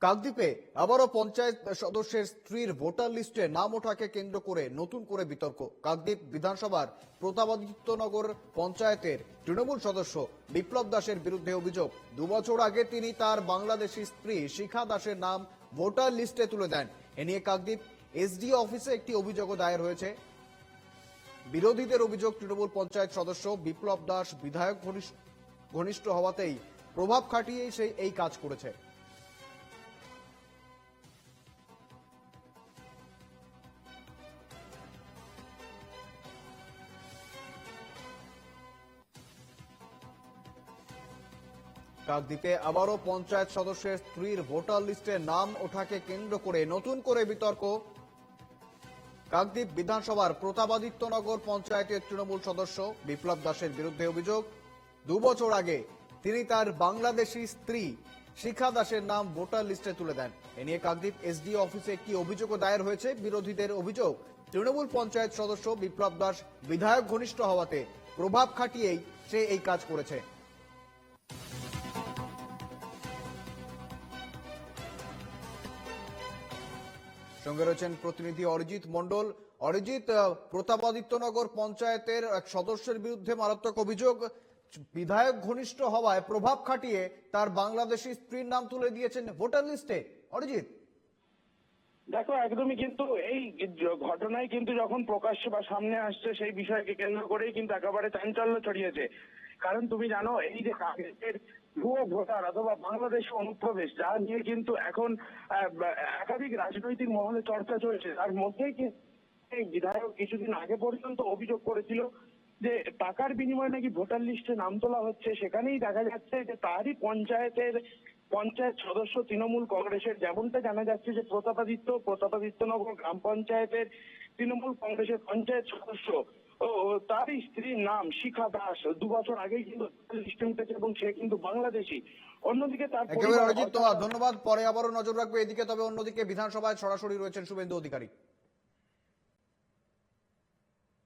কাকদ্বীপে আবারও পঞ্চায়েত সদস্যের স্ত্রীর ভোটার লিস্টে নাম ওঠাকে কেন্দ্র করে নতুন করে বিতর্ক। কাকদ্বীপ বিধানসভার প্রতাপাদিত্যনগর পঞ্চায়েতের তৃণমূল সদস্য বিপ্লব দাসের বিরুদ্ধে অভিযোগ। দুবছর আগে তিনি তার বাংলাদেশি স্ত্রী শিখা দাসের নাম ভোটার লিস্টে তুলে দেন। এ নিয়ে কাকদ্বীপ এসডি অফিসে একটি অভিযোগও দায়ের হয়েছে। বিরোধীদের অভিযোগ, তৃণমূল পঞ্চায়েত সদস্য বিপ্লব দাস বিধায়ক ঘনিষ্ঠ- হওয়াতেই প্রভাব খাটিয়েই সেই এই কাজ করেছে। কাকদ্বীপে আবারও পঞ্চায়েত সদস্যের স্ত্রীর ভোটার লিস্টে নাম ওঠাকে কেন্দ্র করে নতুন করে বিতর্ক। কাকদ্বীপ বিধানসভার প্রতাপাদিত্যনগর পঞ্চায়েতের তৃণমূল সদস্য বিপ্লব দাসের বিরুদ্ধে অভিযোগ। দুবছর আগে তিনি তার বাংলাদেশি স্ত্রী শিখা দাসের নাম ভোটার লিস্টে তুলে দেন। এ নিয়ে কাকদ্বীপ এসডিও অফিসে একটি অভিযোগও দায়ের হয়েছে। বিরোধীদের অভিযোগ, তৃণমূল পঞ্চায়েত সদস্য বিপ্লব দাস বিধায়ক ঘনিষ্ঠ হওয়াতে প্রভাব খাটিয়েই সে এই কাজ করেছে। সঙ্গে রয়েছেন প্রতিনিধি অরিজিৎ মন্ডল অরিজিৎ প্রতাপাদিত্যনগর পঞ্চায়েতের এক সদস্যের বিরুদ্ধে মারাত্মক অভিযোগ। বিধায়ক ঘনিষ্ঠ হওয়ায় প্রভাব খাটিয়ে তার বাংলাদেশি স্ত্রীর নাম তুলে দিয়েছেন ভোটার লিস্টে। অরিজিৎ। দেখো, একদমই কিন্তু এই ঘটনায় কিন্তু যখন প্রকাশ্যে বা সামনে আসছে, সেই বিষয়কে কেন্দ্র করেই কিন্তু একেবারে চাঞ্চল্য ছড়িয়েছে। কারণ তুমি জানো, এই যে কাগজের ভুয়ো ভোটার অথবা বাংলাদেশ অনুপ্রবেশ, যা নিয়ে কিন্তু এখন একাধিক রাজনৈতিক মহলে চর্চা চলছে। তার মধ্যেই কিন্তু বিধায়ক কিছুদিন আগে পর্যন্ত অভিযোগ করেছিল যে টাকার বিনিময়ে নাকি ভোটার লিস্টে নাম তোলা হচ্ছে। সেখানেই দেখা যাচ্ছে যে তারই পঞ্চায়েতের পঞ্চায়েত সদস্য তৃণমূল কংগ্রেসের, যেমনটা জানা যাচ্ছে যে প্রতাপাদিত্য প্রতাপাদিত্যনগর গ্রাম পঞ্চায়েতের তৃণমূল কংগ্রেসের পঞ্চায়েত সদস্য। ও তারই স্ত্রীর নাম শিখা দাস। দু বছর আগেই কিন্তু উঠেছে এবং সে কিন্তু বাংলাদেশি। অন্যদিকে তার একেবারে পরিবার অরিজিৎ তোমার ধন্যবাদ। পরে আবারও নজর রাখবে এদিকে তবে অন্যদিকে বিধানসভায় সরাসরি রয়েছেন শুভেন্দু অধিকারী।